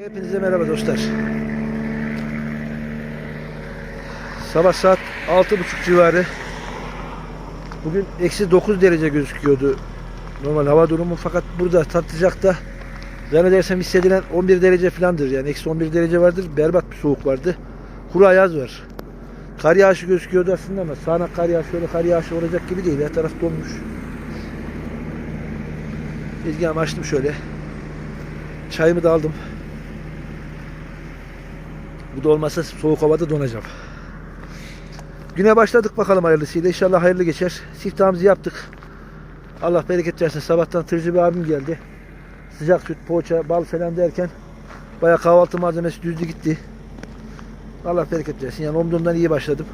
Hepinize merhaba dostlar. Sabah saat 6.30 civarı. Bugün eksi 9 derece gözüküyordu. Normal hava durumu fakat burada Tatlıcak'ta zannedersem hissedilen 11 derece falandır. Yani eksi 11 derece vardır. Berbat bir soğuk vardı. Kuru ayaz var. Kar yağışı gözüküyordu aslında ama sağanak kar yağışı öyle kar yağışı olacak gibi değil. Her taraf donmuş. Tezgahımı açtım şöyle. Çayımı da aldım. Bu da olmazsa soğuk havada donacağım. Güne başladık bakalım hayırlısıyla. İnşallah hayırlı geçer. Siftahımızı yaptık. Allah bereket versin. Sabahtan tırcı bir abim geldi. Sıcak süt, poğaça, bal falan derken bayağı kahvaltı malzemesi düzdü gitti. Allah bereket versin. Yani omzumdan iyi başladım.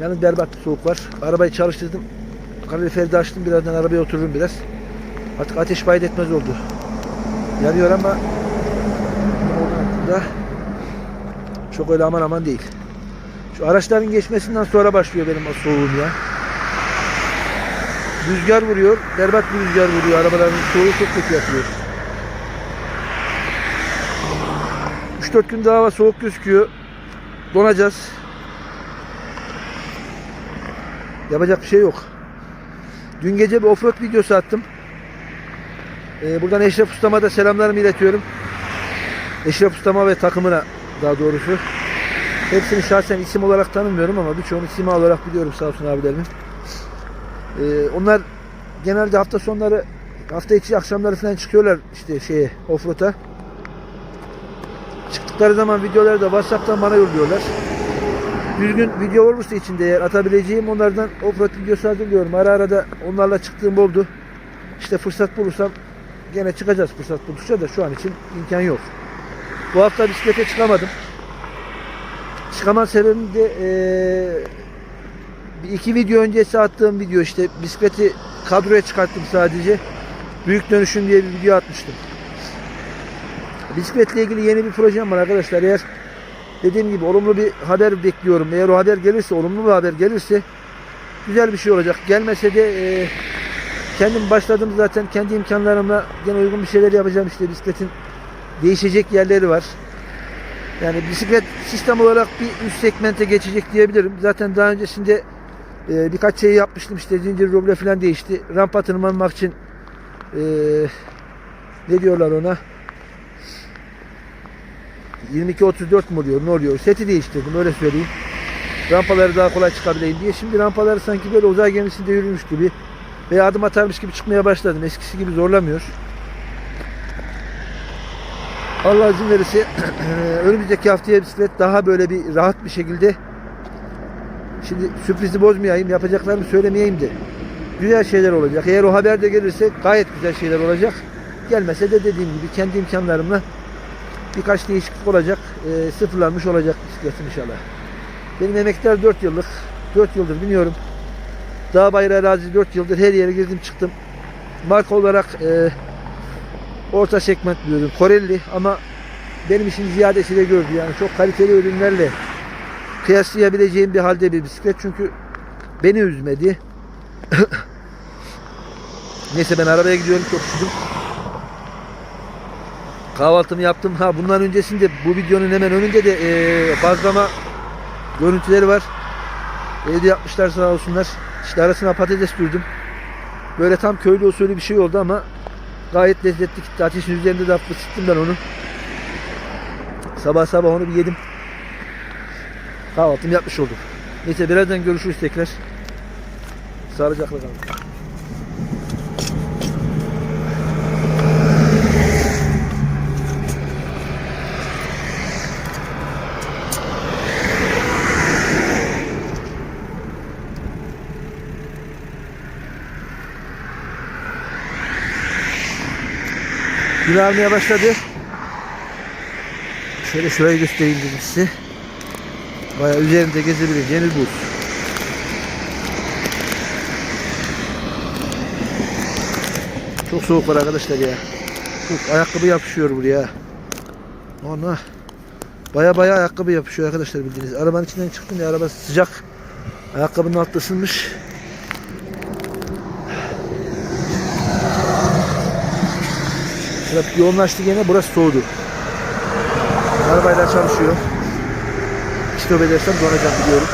Yalnız berbat bir soğuk var. Arabayı çalıştırdım. Kaloriferi de açtım. Birazdan arabaya otururum biraz. Artık ateş bayit etmez oldu. Yanıyor ama da çok öyle aman aman değil. Şu araçların geçmesinden sonra başlıyor benim o soğuğum ya. Rüzgar vuruyor. Berbat bir rüzgar vuruyor. Arabaların soğuğu çok kötü yapıyor. 3-4 gün daha hava soğuk gözüküyor. Donacağız. Yapacak bir şey yok. Dün gece bir offroad videosu attım. Ee, buradan Eşref Ustama da selamlarımı iletiyorum. Eşref Ustama ve takımına daha doğrusu. Hepsini şahsen isim olarak tanımıyorum ama birçoğunu isim olarak biliyorum sağ olsun abilerimin. Ee, onlar genelde hafta sonları hafta içi akşamları falan çıkıyorlar işte şeye offroad'a. Çıktıkları zaman videoları da WhatsApp'tan bana yolluyorlar. Düzgün video olursa içinde eğer atabileceğim onlardan offroad videosu hazırlıyorum. Ara ara da onlarla çıktığım oldu. İşte fırsat bulursam gene çıkacağız fırsat buldukça da şu an için imkan yok. Bu hafta bisiklete çıkamadım. Çıkamam sebebim de bir iki video öncesi attığım video işte bisikleti kadroya çıkarttım sadece. Büyük dönüşüm diye bir video atmıştım. Bisikletle ilgili yeni bir projem var arkadaşlar. Eğer dediğim gibi olumlu bir haber bekliyorum. Eğer o haber gelirse, olumlu bir haber gelirse güzel bir şey olacak. Gelmese de eee, kendim başladım zaten kendi imkanlarımla gene uygun bir şeyler yapacağım işte bisikletin değişecek yerleri var. Yani bisiklet sistem olarak bir üst segmente geçecek diyebilirim. Zaten daha öncesinde e, birkaç şey yapmıştım işte zincir roble falan değişti. Rampa tırmanmak için e, ne diyorlar ona 22-34 mu oluyor ne oluyor seti değiştirdim öyle söyleyeyim. Rampaları daha kolay çıkabileyim diye. Şimdi rampaları sanki böyle uzay gemisinde yürümüş gibi veya adım atarmış gibi çıkmaya başladım. Eskisi gibi zorlamıyor. Allah izin verirse önümüzdeki haftaya bisiklet daha böyle bir rahat bir şekilde şimdi sürprizi bozmayayım yapacaklarımı söylemeyeyim de güzel şeyler olacak. Eğer o haber de gelirse gayet güzel şeyler olacak. Gelmese de dediğim gibi kendi imkanlarımla birkaç değişiklik olacak. E, sıfırlanmış olacak bisikletim inşallah. Benim emekler 4 yıllık. 4 yıldır biniyorum. Dağ bayrağı arazi 4 yıldır her yere girdim çıktım. Marka olarak e, orta segment bir ürün. Ama benim için ziyadesiyle gördü. Yani çok kaliteli ürünlerle kıyaslayabileceğim bir halde bir bisiklet. Çünkü beni üzmedi. Neyse ben arabaya gidiyorum. Çok üşüdüm. Kahvaltımı yaptım. Ha bundan öncesinde bu videonun hemen önünde de e, bazlama görüntüleri var. Evde yapmışlar sağ olsunlar. İşte arasına patates sürdüm. Böyle tam köylü usulü bir şey oldu ama Gayet lezzetli gitti. Ateşin üzerinde de hafif ısıttım ben onu. Sabah sabah onu bir yedim. Kahvaltımı yapmış oldum. Neyse birazdan görüşürüz tekrar. Sağlıcakla kalın. Gün almaya başladı. Şöyle şurayı göstereyim dedim size. Baya üzerinde gezebileceğiniz buz. Çok soğuk var arkadaşlar ya. Çok ayakkabı yapışıyor buraya. Ona baya baya ayakkabı yapışıyor arkadaşlar bildiğiniz. Arabanın içinden çıktım ya araba sıcak. Ayakkabının altı ısınmış. Trafik yoğunlaştı gene burası soğudu. Arabayla çalışıyor. Stop edersem donacağım biliyorum.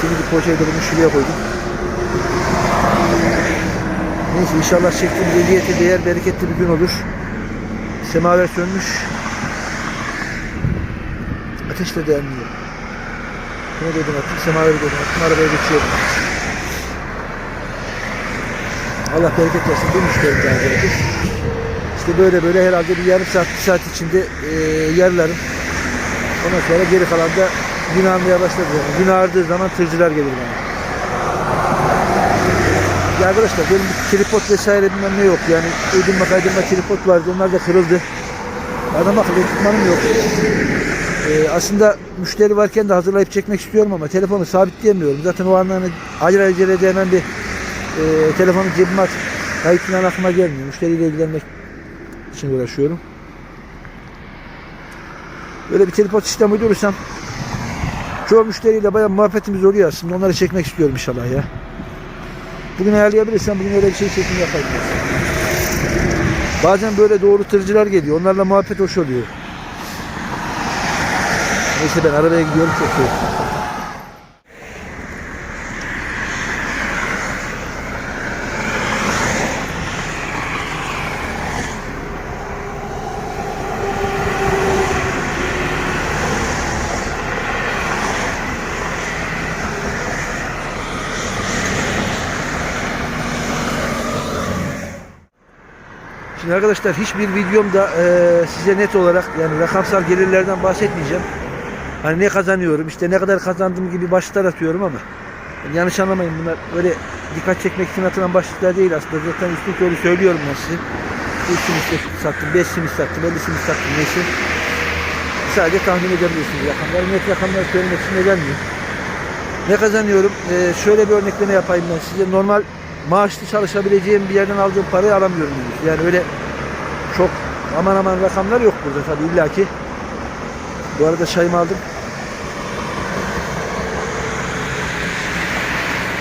Şimdi bir poşeti bunu şuraya koydum. Neyse inşallah çektiğimiz eziyete değer bereketli bir gün olur. Semaver sönmüş. Ateş de dayanmıyor. Ne dedim attım? Semaveri dedim attım. Arabaya geçiyorum. Allah bereket versin. Bu müşterim daha bereket. İşte böyle böyle herhalde bir yarım saat, bir saat içinde e, yarılarım. Ondan sonra geri kalan da gün ağrımaya başladı. Yani gün ağrıdığı zaman tırcılar gelir bana. Ya arkadaşlar benim tripod vesaire bilmem ne yok. Yani uydurma kaydırma tripod vardı. Onlar da kırıldı. Adam akıllı ekipmanım yok. Ee, aslında müşteri varken de hazırlayıp çekmek istiyorum ama telefonu sabitleyemiyorum. Zaten o anlarını acele acele de hemen bir e, telefonu cebime atıp kayıt falan aklıma gelmiyor. Müşteriyle ilgilenmek için uğraşıyorum. Böyle bir tripod sistem uydurursam çoğu müşteriyle bayağı muhabbetimiz oluyor aslında. Onları çekmek istiyorum inşallah ya. Bugün ayarlayabilirsem bugün öyle bir şey çekim yapayım. Bazen böyle doğru tırcılar geliyor. Onlarla muhabbet hoş oluyor. Neyse ben arabaya gidiyorum çok soğuk. Şimdi arkadaşlar hiçbir videomda eee, size net olarak yani rakamsal gelirlerden bahsetmeyeceğim. Hani ne kazanıyorum, işte ne kadar kazandığım gibi başlıklar atıyorum ama yani yanlış anlamayın bunlar öyle dikkat çekmek için atılan başlıklar değil aslında. Zaten üstün körü söylüyorum ben size. 3 simit sattım, 5 simit sattım, 50 simit sattım neyse. Sadece tahmin edebilirsiniz rakamları. Net rakamları söylemek için edemiyor. Ne kazanıyorum? Ee, şöyle bir örnekleme yapayım ben size. Normal maaşlı çalışabileceğim bir yerden aldığım parayı alamıyorum. henüz. Yani öyle çok aman aman rakamlar yok burada tabii illaki. Bu arada çayımı aldım.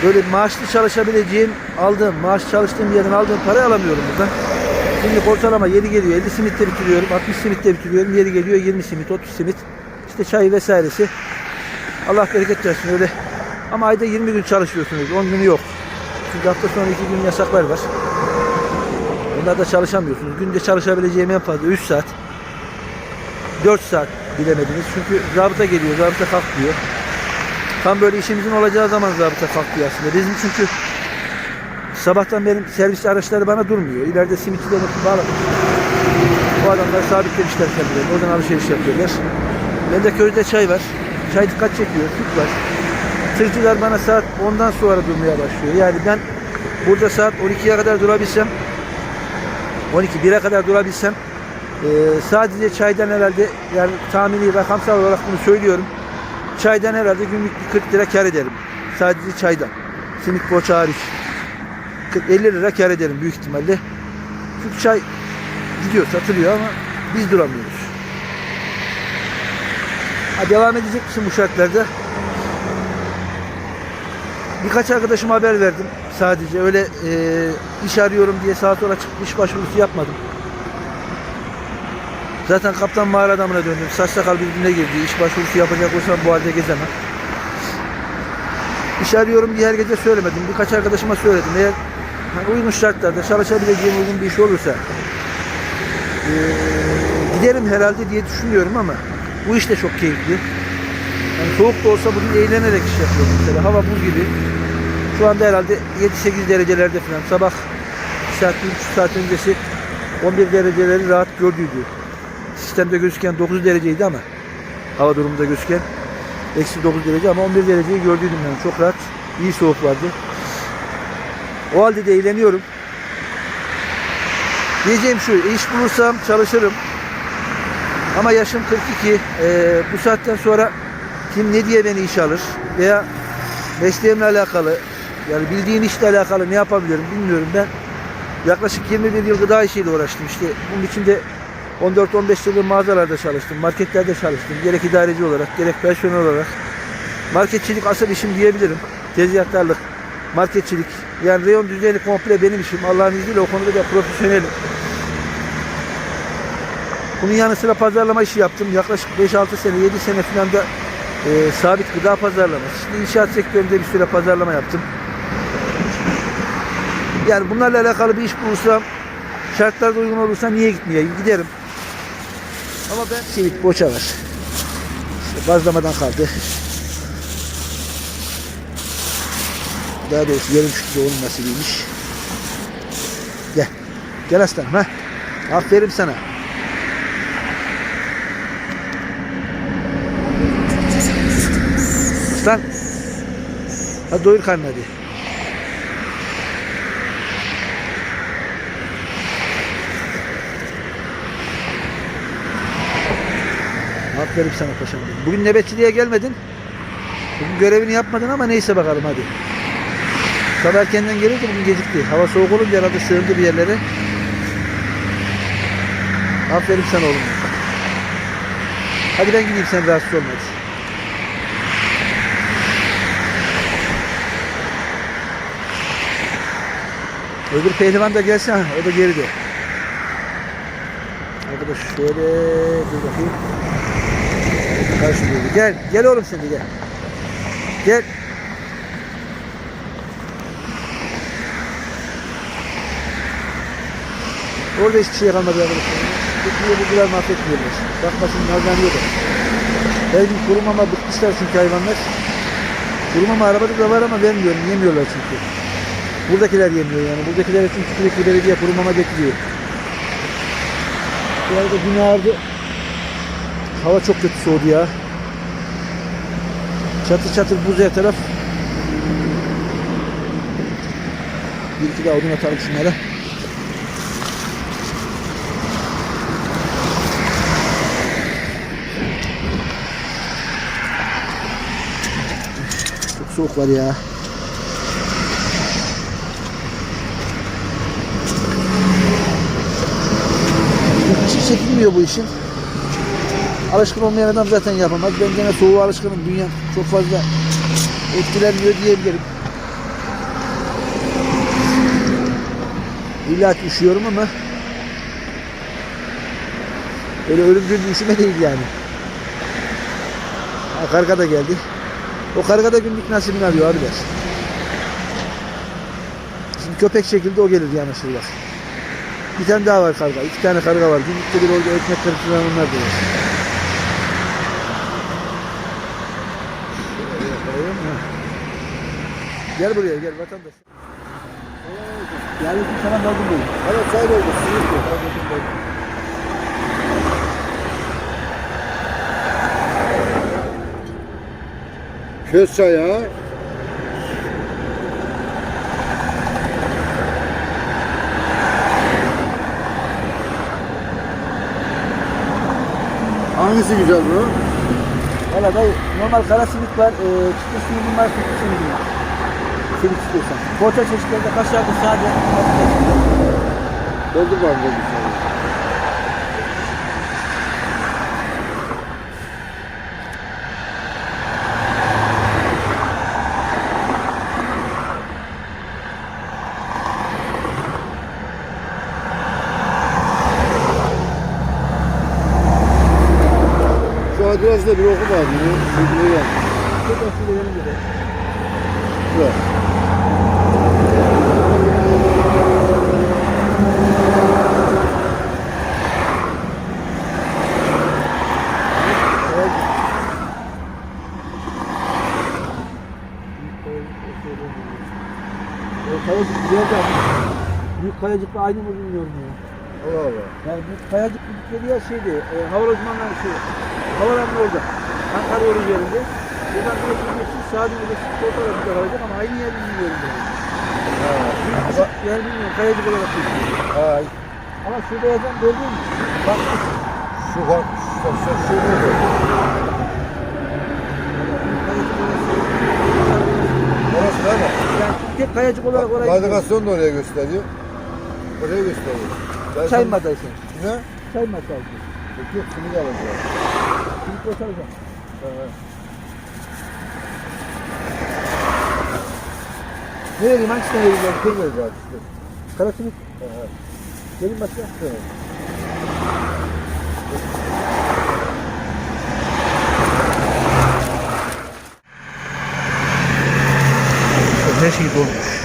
Böyle maaşlı çalışabileceğim, aldığım, maaş çalıştığım yerden aldığım parayı alamıyorum buradan. Şimdi ortalama 7 geliyor, 50 simitte bitiriyorum, 60 simitte bitiriyorum, yeri geliyor 20 simit, 30 simit. İşte çay vesairesi. Allah bereket versin öyle. Ama ayda 20 gün çalışıyorsunuz, 10 günü yok. Çünkü hafta sonu 2 gün yasaklar var. Bunlarda çalışamıyorsunuz. Günde çalışabileceğim en fazla 3 saat. 4 saat bilemediniz. Çünkü zabıta geliyor, zabıta kalkmıyor. Tam böyle işimizin olacağı zaman zabıta kalkıyor aslında. Bizim çünkü sabahtan benim servis araçları bana durmuyor. İleride simitçiler bağlı. Bu adamlar sabitlemişler kendilerini. Oradan alışveriş yapıyorlar. Bende közde çay var. Çay dikkat çekiyor. Süt var. Tırcılar bana saat 10'dan sonra durmaya başlıyor. Yani ben burada saat 12'ye kadar durabilsem 12 1'e kadar durabilsem e, sadece çaydan herhalde yani tahmini rakamsal olarak bunu söylüyorum. Çaydan herhalde günlük bir 40 lira kar ederim. Sadece çaydan. Simit poğaça hariç. 40, 50 lira kar ederim büyük ihtimalle. Çünkü çay gidiyor satılıyor ama biz duramıyoruz. Ha, devam edecek misin bu şartlarda? Birkaç arkadaşıma haber verdim sadece. Öyle e, iş arıyorum diye sağa sola çıkıp iş başvurusu yapmadım. Zaten kaptan mağara adamına döndüm. Saç sakal birbirine girdi. İş başvurusu yapacak olsam bu halde gezemem. İş arıyorum diye her gece söylemedim. Birkaç arkadaşıma söyledim. Eğer hani uygun şartlarda çalışabileceğim uygun bir iş olursa e, giderim herhalde diye düşünüyorum ama bu iş de çok keyifli. Yani soğuk da olsa bugün eğlenerek iş yapıyorum mesela. Hava buz gibi. Şu anda herhalde 7-8 derecelerde falan. Sabah 2 saat, 3 saat öncesi 11 dereceleri rahat gördüydü. Sistemde gözüken 9 dereceydi ama hava durumunda gözüken eksi 9 derece ama 11 dereceyi gördüydüm yani çok rahat. iyi soğuk vardı. O halde de eğleniyorum. Diyeceğim şu, iş bulursam çalışırım. Ama yaşım 42. Ee, bu saatten sonra kim ne diye beni iş alır veya mesleğimle alakalı yani bildiğin işle alakalı ne yapabilirim bilmiyorum. Ben yaklaşık 21 yıl gıda işiyle uğraştım. İşte bunun içinde 14-15 yıldır mağazalarda çalıştım, marketlerde çalıştım. Gerek idareci olarak, gerek personel olarak. Marketçilik asıl işim diyebilirim. Tezgahtarlık, marketçilik. Yani reyon düzeni komple benim işim. Allah'ın izniyle o konuda da profesyonelim. Bunun yanı sıra pazarlama işi yaptım. Yaklaşık 5-6 sene, 7 sene falan da e, sabit gıda pazarlaması. Şimdi inşaat sektöründe bir süre pazarlama yaptım. Yani bunlarla alakalı bir iş bulursam, şartlar da uygun olursa niye gitmeyeyim? Giderim. Ama ben simit boça var. İşte bazlamadan kaldı. Daha doğrusu yarım şükrü onun nasibiymiş. Gel. Gel aslanım ha. Aferin sana. Aslan. Hadi doyur karnını hadi. Aferin sana paşam. Bugün nöbetçiliğe gelmedin. Bugün görevini yapmadın ama neyse bakalım hadi. Sabah erkenden gelirdi bugün gecikti. Hava soğuk olunca herhalde sığındı bir yerlere. Aferin sana oğlum. Hadi ben gideyim sen rahatsız olma. Öbür pehlivan da gelse o da geride. Arkadaş şöyle dur bakayım. Gel, gel oğlum de gel. Gel. Orada hiçbir şey kalmadı arkadaşlar. Bütüye buldular mahvetmiyorlar. Bakmasın nazlanıyor da. Her gün kuru mama bıkmışlar çünkü hayvanlar. Kuru mama arabada da var ama vermiyorum. Yemiyorlar çünkü. Buradakiler yemiyor yani. Buradakiler için sürekli belediye kuru mama getiriyor. Bu arada gün ağırdı. Hava çok kötü soğudu ya. Çatır çatır buz her taraf. Bir iki daha odun atalım şunlara. Çok soğuk var ya. Çekilmiyor bu işin. Alışkın olmayan adam zaten yapamaz. Ben gene soğuğa alışkınım. Dünya çok fazla etkilenmiyor diyebilirim. İlla üşüyorum ama öyle ölümcül bir üşüme değil yani. Ha, karga da geldi. O karga da günlük nasibini alıyor abiler. Şimdi köpek şekilde o gelir yanaşır bak. Bir tane daha var karga. İki tane karga var. Günlükte bir orada ekmek kırıtılan onlar da var. Gel buraya gel vatandaş. Aleyküm selam Nazım Bey. Evet sahip oldu. Sizin de. Köz çaya. Hangisi güzel bu? Valla dayı normal kara simit var. E, çıtır simitin var. Sütlü simitin var. Simit istiyorsan. Poğaça çeşitlerinde kaşarlı sade. Doldur var doldur Şu adresde bir oku var. Şuraya gel. Çok hoşçakalın verelim dedi. Şuraya. O kayacık güzel de Büyük kayacıkla aynı mı bilmiyorum ya. Allah Allah. Yani bu kayacık dedikleri yer şeydi. E, hava uzmanları şey. Havalanın orada. Ankara yolu yerinde. Buradan direkt gideceksin. Sağda gideceksin. Sol tarafında kalacak ama aynı yer bilmiyorum yani. Ha. Yer bilmiyorum. Kayacık olarak bilmiyorum. Ha. Ama şurada yazan gördün mü? Bak Şu bak. Şu, şu, şu? Orası değil mi? Yani tek kayacık olarak oraya. Navigasyon da oraya gösteriyor. Oraya gösteriyor. Ben Çay mı ataysın? Ne? Çay mı ataysın? Yok yok simit alacağım. Simit basarsan. Ne vereyim hangisine vereceğim? Şey vereceğim işte. Kara simit. Ee. Gelin başka. Evet. her şey dolmuş.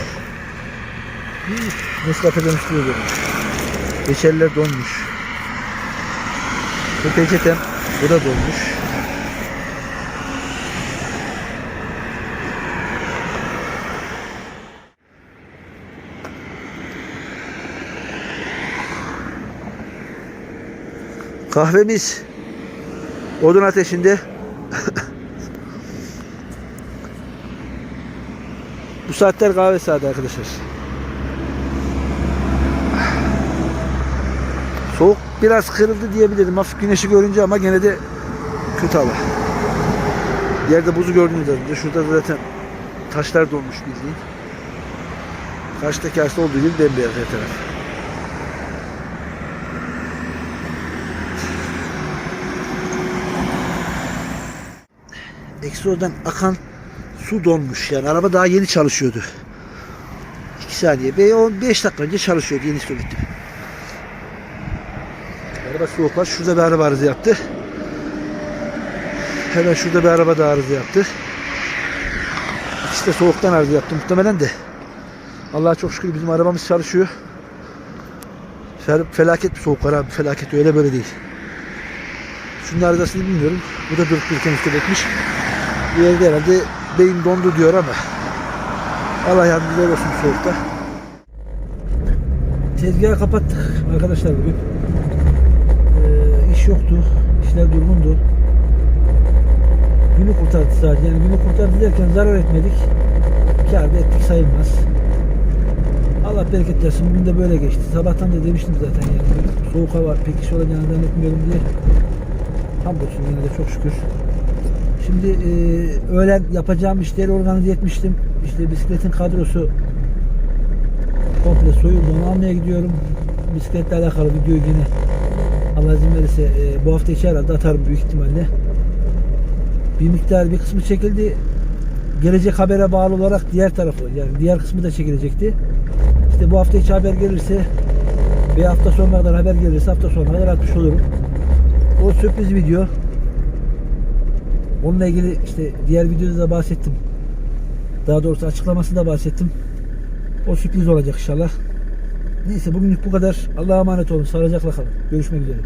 Nescafe dönüştürüyor beni. Beşerler donmuş. Bu peçetem bu da donmuş. Kahvemiz odun ateşinde. Bu saatler kahve saati arkadaşlar. Soğuk biraz kırıldı diyebilirim. Hafif güneşi görünce ama gene de kötü hava. Yerde buzu gördüğünüz üzere. Şurada da zaten taşlar dolmuş bildiğin. Karşıdaki ağaçta olduğu gibi bembeyaz her taraf. Egzozdan akan su donmuş. Yani araba daha yeni çalışıyordu. 2 saniye. 5 dakika önce çalışıyordu. Yeni söyledim. Araba soğuk var. Şurada bir araba arıza yaptı. Hemen şurada bir araba da arıza yaptı. İkisi de soğuktan arıza yaptı muhtemelen de. Allah'a çok şükür bizim arabamız çalışıyor. Fel- Felaket bir soğuk var abi. Felaket öyle böyle değil. Şunun arızasını bilmiyorum. Bu da durup dururken üstüne etmiş. Bir yerde herhalde beyin dondu diyor ama Allah yardımcılar olsun soğukta. Tezgahı kapattık arkadaşlar bugün. Yoktu. İşler durgundu. Günü kurtardı sadece. Yani günü kurtardı derken zarar etmedik. Kâr ettik sayılmaz. Allah bereket versin. Bugün de böyle geçti. Sabahtan da demiştim zaten yani. Soğuk hava pek iş olacağını zannetmiyorum diye. Hamdolsun yine de çok şükür. Şimdi e, öğlen yapacağım işleri organize etmiştim. İşte bisikletin kadrosu komple soyuldu. Onu almaya gidiyorum. Bisikletle alakalı videoyu yine Allah izin verirse e, bu hafta içi herhalde atarım büyük ihtimalle. Bir miktar bir kısmı çekildi. Gelecek habere bağlı olarak diğer tarafı yani diğer kısmı da çekilecekti. İşte bu hafta içi haber gelirse bir hafta sonuna kadar haber gelirse hafta sonuna kadar atmış olurum. O sürpriz video. Onunla ilgili işte diğer videoda da bahsettim. Daha doğrusu açıklaması da bahsettim. O sürpriz olacak inşallah. Neyse bugünlük bu kadar. Allah'a emanet olun. Sağlıcakla kalın. Görüşmek üzere.